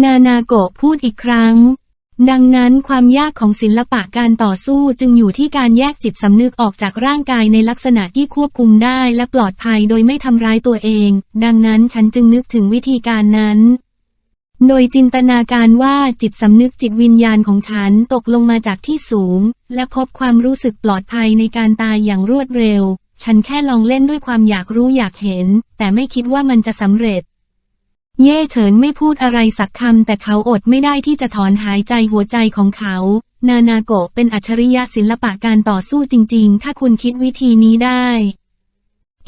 นานาโกะพูดอีกครั้ง ดังนั้นความยากของศิลปะการต่อสู้จึงอยู่ที่การแยกจิตสำนึกออกจากร่างกายในลักษณะที่ควบคุมได้และปลอดภัยโดยไม่ทำร้ายตัวเอง ดังนั้นฉันจึงนึกถึงวิธีการนั้น โดยจินตนาการว่าจิตสำนึกจิตวิญญาณของฉันตกลงมาจากที่สูง และพบความรู้สึกปลอดภัยในการตายอย่างรวดเร็ว ฉันแค่ลองเล่นด้วยความอยากรู้อยากเห็น แต่ไม่คิดว่ามันจะสำเร็จ เย่เฉินไม่พูดอะไรสักคำแต่เขาอดไม่ได้ที่จะถอนหายใจหัวใจของเขา นานาโกะเป็นอัจฉริยะศิลปะการต่อสู้จริง ๆ ถ้าคุณคิดวิธีนี้ได้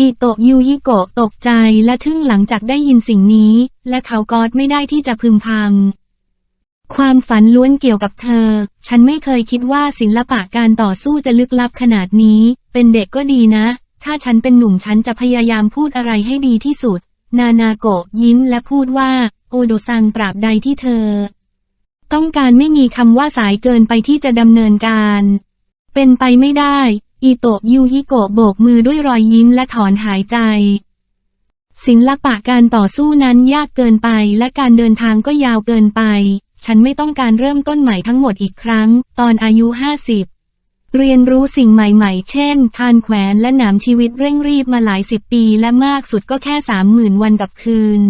อิโตะยูยิโกะตกใจและทึ่งหลังจากได้ยินสิ่งนี้ และเขากอดไม่ได้ที่จะพึมพำความฝันล้วนเกี่ยวกับเธอ ฉันไม่เคยคิดว่าศิลปะการต่อสู้จะลึกลับขนาดนี้ เป็นเด็กก็ดีนะ ถ้าฉันเป็นหนุ่มฉันจะพยายามพูดอะไรให้ดีที่สุด นานาโกะยิ้มและพูดว่า โอโดซังตราบใดที่เธอ ต้องการไม่มีคำว่าสายเกินไปที่จะดำเนินการ เป็นไปไม่ได้ อิโตะยูฮิโกะโบกมือด้วยรอยยิ้มและถอนหายใจ ศิลปะการต่อสู้นั้นยากเกินไปและการเดินทางก็ยาวเกินไป ฉันไม่ต้องการเริ่มต้นใหม่ทั้งหมดอีกครั้ง ตอนอายุห้าสิบ เรียนรู้สิ่งใหม่ๆ เช่นคานแขวนและหนามชีวิตเร่งรีบมาหลายสิบปี และมากสุดก็แค่สามหมื่นวันกับคืน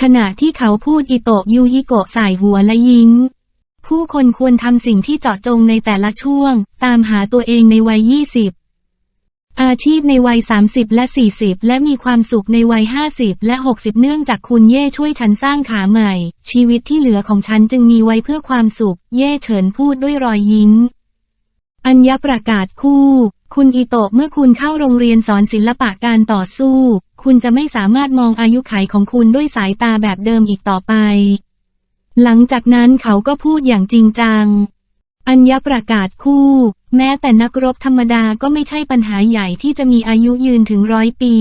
ขณะที่เขาพูดอิโตะยูฮิโกะสายหัวและยิ้ม ผู้คนควรทำสิ่งที่เจาะจงในแต่ละช่วง ตามหาตัวเองในวัย20อาชีพในวัย 30 และ 40 และมีความสุขในวัย 50 และ 60 เนื่องจากคุณเย่ช่วยฉันสร้างขาใหม่ ชีวิตที่เหลือของฉันจึงมีไว้เพื่อความสุข เย่เฉินพูดด้วยรอยยิ้ม อัญญประกาศคู่ คุณอิโตะเมื่อคุณเข้าโรงเรียนสอนศิลปะการต่อสู้ คุณจะไม่สามารถมองอายุขัยของคุณด้วยสายตาแบบเดิมอีกต่อไป หลังจากนั้นเขาก็พูดอย่างจริงจัง อัญญประกาศคู่ แม้แต่นักรบธรรมดาก็ไม่ใช่ปัญหาใหญ่ที่จะมีอายุยืนถึงร้อยปี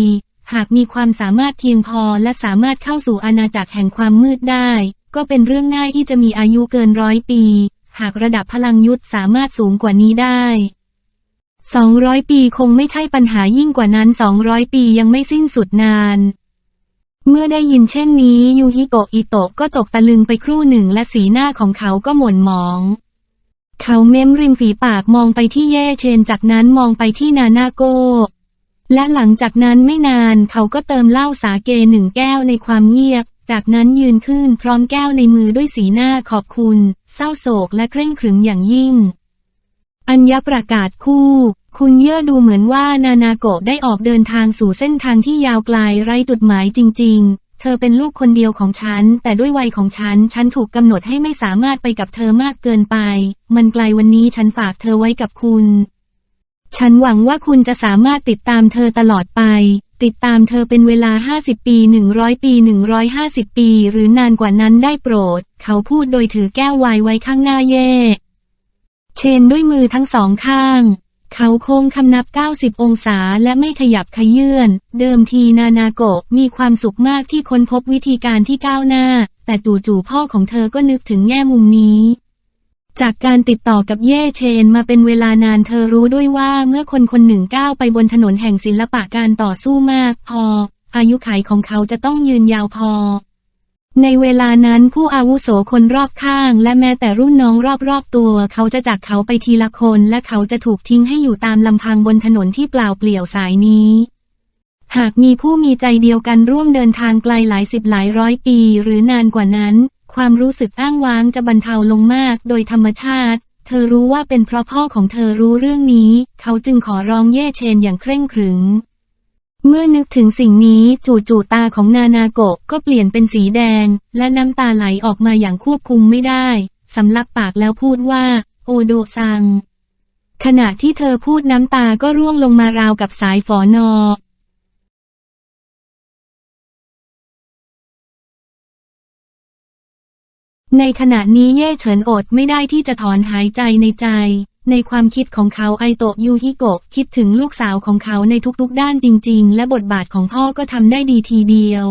หากมีความสามารถเพียงพอและสามารถเข้าสู่อาณาจักรแห่งความมืดได้ ก็เป็นเรื่องง่ายที่จะมีอายุเกินร้อยปี หากระดับพลังยุทธสามารถสูงกว่านี้ได้200 ปีคงไม่ใช่ปัญหายิ่งกว่านั้น 200 ปียังไม่สิ้นสุดนาน เมื่อได้ยินเช่นนี้ยูฮิโกะอิโตะก็ตกตะลึงไปครู่หนึ่งและสีหน้าของเขาก็หม่นหมอง เขาเม้มริมฝีปากมองไปที่เย่เชนจากนั้นมองไปที่นานาโก และหลังจากนั้นไม่นานเขาก็เติมเหล้าสาเกหนึ่งแก้วในความเงียบ จากนั้นยืนขึ้นพร้อมแก้วในมือด้วยสีหน้าขอบคุณ เศร้าโศกและเคร่งขรึมอย่างยิ่ง อัญญประกาศคู่ คุณเย่อดูเหมือนว่านานาโกะได้ออกเดินทางสู่เส้นทางที่ยาวไกลไร้จุดหมายจริง ๆ เธอเป็นลูกคนเดียวของฉัน แต่ด้วยวัยของฉัน ฉันถูกกำหนดให้ไม่สามารถไปกับเธอมากเกินไป มันไกลวันนี้ฉันฝากเธอไว้กับคุณ ฉันหวังว่าคุณจะสามารถติดตามเธอตลอดไป ติดตามเธอเป็นเวลา 50 ปี 100 ปี 150 ปี หรือนานกว่านั้นได้โปรด เขาพูดโดยถือแก้วไวน์ไว้ข้างหน้าเย่ เชนด้วยมือทั้งสองข้าง เขาโค้งคำนับ 90 องศาและไม่ขยับขยื่น เดิมทีนานาโกะมีความสุขมากที่ค้นพบวิธีการที่ก้าวหน้า แต่จู่ๆพ่อของเธอก็นึกถึงแง่มุมนี้ จากการติดต่อกับเย่เชนมาเป็นเวลานานเธอรู้ด้วยว่าเมื่อคนคนหนึ่งก้าวไปบนถนนแห่งศิลปะการต่อสู้มากพอ อายุขัยของเขาจะต้องยืนยาวพอ ในเวลานั้นผู้อาวุโสคนรอบข้าง และแม้แต่รุ่นน้องรอบๆตัว เขาจะจากเขาไปทีละคน และเขาจะถูกทิ้งให้อยู่ตามลำพังบนถนนที่เปล่าเปลี่ยวสายนี้หากมีผู้มีใจเดียวกันร่วมเดินทางไกลหลายสิบหลายร้อยปีหรือนานกว่านั้น ความรู้สึกอ้างว้างจะบรรเทาลงมากโดยธรรมชาติ เธอรู้ว่าเป็นเพราะพ่อของเธอรู้เรื่องนี้ เขาจึงขอร้องเย่เชนอย่างเคร่งขรึมเมื่อนึกถึงสิ่งนี้จู่ๆตาของนานาโกะก็เปลี่ยนเป็นสีแดง และน้ำตาไหลออกมาอย่างควบคุมไม่ได้สำลักปากแล้วพูดว่า โอโดซัง ขณะที่เธอพูดน้ำตาก็ร่วงลงมาราวกับสายฝอนอ ในขณะนี้เย่เฉินอดไม่ได้ที่จะถอนหายใจในใจ ในความคิดของเขาไอโตะยูฮิโกะคิดถึงลูกสาวของเขาในทุกๆด้านจริง ๆ และบทบาทของพ่อก็ทำได้ดีทีเดียว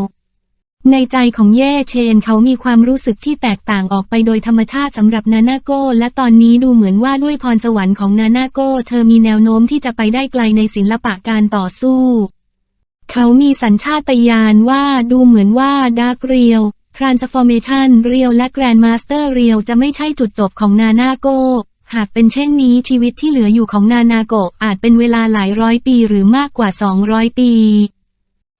ในใจของเย่เชนเขามีความรู้สึกที่แตกต่างออกไปโดยธรรมชาติสำหรับนานาโกและตอนนี้ดูเหมือนว่าด้วยพรสวรรค์ของนานาโกเธอมีแนวโน้มที่จะไปได้ไกลในศิลปะการต่อสู้เขามีสัญชาตญาณว่าดูเหมือนว่าดาร์กเรียว Transformation เรียวและ Grandmaster เรียวจะไม่ใช่จุดจบของนานาโก หากเป็นเช่นนี้ชีวิตที่เหลืออยู่ของนานาโกอาจเป็นเวลาหลายร้อยปีหรือมากกว่า 200 ปี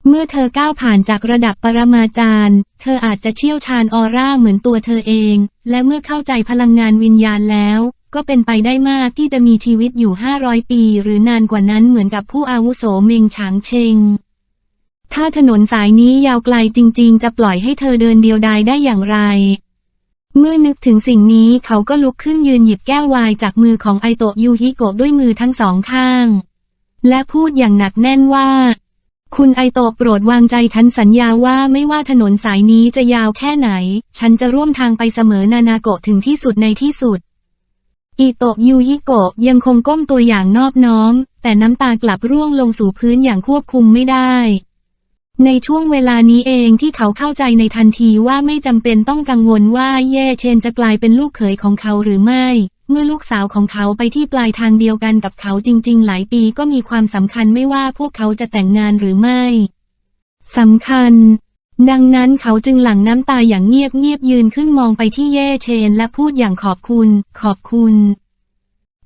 เมื่อเธอก้าวผ่านจากระดับปรมาจารย์ เธออาจจะเชี่ยวชาญออร่าเหมือนตัวเธอเอง และเมื่อเข้าใจพลังงานวิญญาณแล้ว ก็เป็นไปได้มากที่จะมีชีวิตอยู่ 500 ปี หรือนานกว่านั้นเหมือนกับผู้อาวุโสเมงฉางเชง ถ้าถนนสายนี้ยาวไกลจริง ๆ จะปล่อยให้เธอเดินเดียวดายได้อย่างไร เมื่อนึกถึงสิ่งนี้เขาก็ลุกขึ้นยืนหยิบแก้วไวน์จากมือของไอโตะยูฮิโกะด้วยมือทั้งสองข้าง และพูดอย่างหนักแน่นว่า คุณไอโตะโปรดวางใจฉันสัญญาว่าไม่ว่าถนนสายนี้จะยาวแค่ไหน ฉันจะร่วมทางไปเสมอนานาโกะถึงที่สุดในที่สุดอิโตะยูฮิโกะยังคงก้มตัวอย่างนอบน้อม แต่น้ำตากลับร่วงลงสู่พื้นอย่างควบคุมไม่ได้ ในช่วงเวลานี้เองที่เขาเข้าใจในทันทีว่าไม่จำเป็นต้องกังวลว่าเย่เชนจะกลายเป็นลูกเขยของเขาหรือไม่ เมื่อลูกสาวของเขาไปที่ปลายทางเดียวกันกับเขาจริง ๆ หลายปีก็มีความสำคัญไม่ว่าพวกเขาจะแต่งงานหรือไม่สำคัญ ดังนั้นเขาจึงหลั่งน้ำตาอย่างเงียบเงียบๆยืนขึ้นมองไปที่เย่เชนและพูดอย่างขอบคุณ ขอบคุณ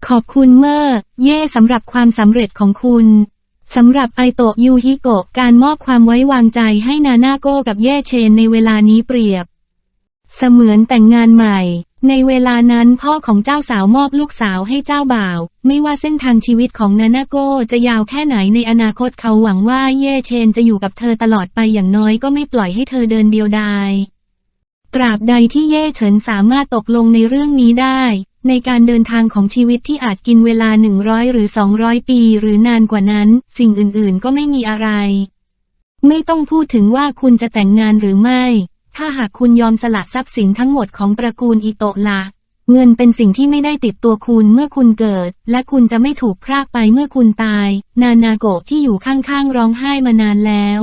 ขอบคุณเมื่อ เย่สำหรับความสำเร็จของคุณ สำหรับไอโตะยูฮิโกะการมอบความไว้วางใจให้นานาโกกับเย่เชนในเวลานี้เปรียบ เสมือนแต่งงานใหม่ ในเวลานั้นพ่อของเจ้าสาวมอบลูกสาวให้เจ้าบ่าว ไม่ว่าเส้นทางชีวิตของนานาโกจะยาวแค่ไหนในอนาคตเขาหวังว่าเย่เชนจะอยู่กับเธอตลอดไปอย่างน้อยก็ไม่ปล่อยให้เธอเดินเดียวดายตราบใดที่เย่เฉินสามารถตกลงในเรื่องนี้ได้ ในการเดินทางของชีวิตที่อาจกินเวลา 100 หรือ 200 ปีหรือนานกว่านั้น สิ่งอื่นๆ ก็ไม่มีอะไร ไม่ต้องพูดถึงว่าคุณจะแต่งงานหรือไม่ ถ้าหากคุณยอมสละทรัพย์สินทั้งหมดของตระกูลอิโตะละเงินเป็นสิ่งที่ไม่ได้ติดตัวคุณเมื่อคุณเกิด และคุณจะไม่ถูกพรากไปเมื่อคุณตาย นานาโกะที่อยู่ข้างๆร้องไห้มานานแล้ว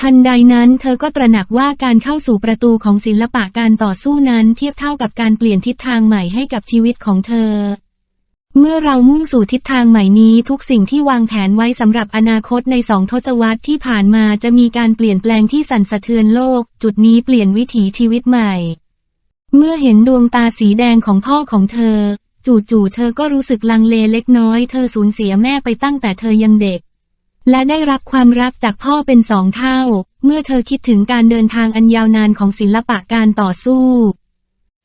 ทันใดนั้นเธอก็ตระหนักว่าการเข้าสู่ประตูของศิลปะการต่อสู้นั้นเทียบเท่ากับการเปลี่ยนทิศทางใหม่ให้กับชีวิตของเธอ เมื่อเรามุ่งสู่ทิศทางใหม่นี้ทุกสิ่งที่วางแผนไว้สำหรับอนาคตในสองทศวรรษที่ผ่านมาจะมีการเปลี่ยนแปลงที่สั่นสะเทือนโลก จุดนี้เปลี่ยนวิถีชีวิตใหม่ เมื่อเห็นดวงตาสีแดงของพ่อของเธอ จู่ๆเธอก็รู้สึกลังเลเล็กน้อย เธอสูญเสียแม่ไปตั้งแต่เธอยังเด็ก และได้รับความรักจากพ่อเป็นสองเท่า เมื่อเธอคิดถึงการเดินทางอันยาวนานของศิลปะการต่อสู้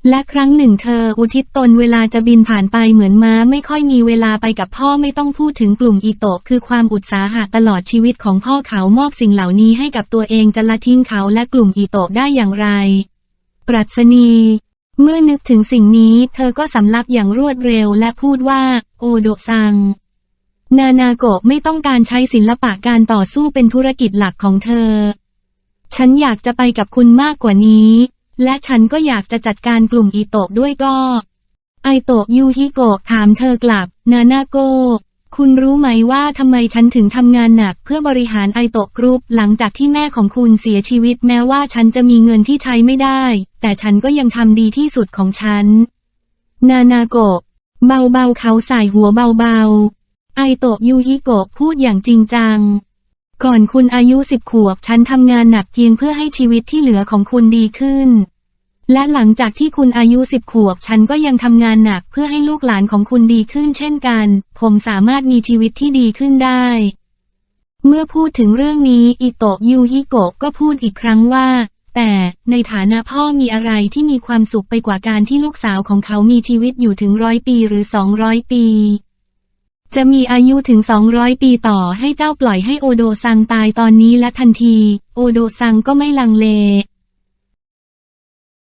และครั้งหนึ่งเธออุทิศตนเวลาจะบินผ่านไปเหมือนม้าไม่ค่อยมีเวลาไปกับพ่อไม่ต้องพูดถึงกลุ่มอีโตะคือความอุตสาหะตลอดชีวิตของพ่อเขามอบสิ่งเหล่านี้ให้กับตัวเองจะละทิ้งเขาและกลุ่มอีโตะได้อย่างไร ปรัชนีเมื่อนึกถึงสิ่งนี้ เธอก็สำลักอย่างรวดเร็วและพูดว่า โอโดซัง นานาโกะไม่ต้องการใช้ศิลปะการต่อสู้เป็นธุรกิจหลักของเธอ ฉันอยากจะไปกับคุณมากกว่านี้ และฉันก็อยากจะจัดการกลุ่มอีโตะด้วยก็ ไอโตะยูฮิโกะถามเธอกลับ นานาโกะคุณรู้ไหมว่าทำไมฉันถึงทำงานหนักเพื่อบริหารไอโตะกรุ๊ปหลังจากที่แม่ของคุณเสียชีวิตแม้ว่าฉันจะมีเงินที่ใช้ไม่ได้ แต่ฉันก็ยังทำดีที่สุดของฉัน นานาโกะเบาๆเขาใส่หัวเบาๆ ไอโตะยูฮิโกะพูดอย่างจริงจัง ก่อนคุณอายุสิบขวบฉันทำงานหนักเพียงเพื่อให้ชีวิตที่เหลือของคุณดีขึ้น และหลังจากที่คุณอายุสิบขวบฉันก็ยังทำงานหนักเพื่อให้ลูกหลานของคุณดีขึ้นเช่นกัน ผมสามารถมีชีวิตที่ดีขึ้นได้ เมื่อพูดถึงเรื่องนี้อิโตะยูฮิโกะก็พูดอีกครั้งว่า แต่ในฐานะพ่อมีอะไรที่มีความสุขไปกว่าการที่ลูกสาวของเขามีชีวิตอยู่ถึงร้อยปีหรือสองร้อยปี จะมีอายุถึง 200 ปีต่อให้เจ้าปล่อยให้โอโดซังตายตอนนี้และทันที โอโดซังก็ไม่ลังเล